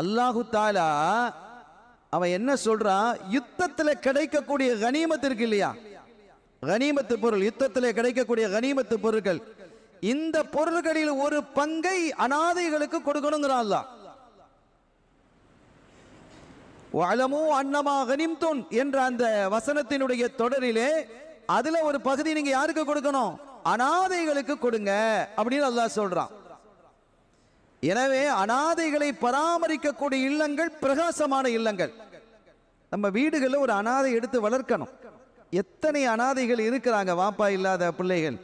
அல்லாஹு தாலா அவன் என்ன சொல்றான்? யுத்தத்தில் கிடைக்கக்கூடிய கனிமத்து இருக்கு இல்லையா? கனிமத்து பொருள். யுத்தத்தில் கிடைக்கக்கூடிய கனிமத்து பொருட்கள். இந்த பொருள்களில் ஒரு பங்கை அனாதைகளுக்கு கொடுக்கணுங்கிறான் அல்லா வளமோ அன்னமா கனிம்தோன் என்ற அந்த வசனத்தினுடைய தொடரிலே அதுல ஒரு பகுதி நீங்க யாருக்கு கொடுக்கணும்? அனாதைகளுக்கு கொடுங்க அப்படின்னு அல்லாஹ் சொல்றான். எனவே அனாதைகளை பராமரிக்கக்கூடிய இல்லங்கள் பிரகாசமான இல்லங்கள். நம்ம வீடுகளில் ஒரு அனாதை எடுத்து வளர்க்கணும். எத்தனை அனாதைகள் இருக்கிறாங்க வாப்பா இல்லாத பிள்ளைகள்?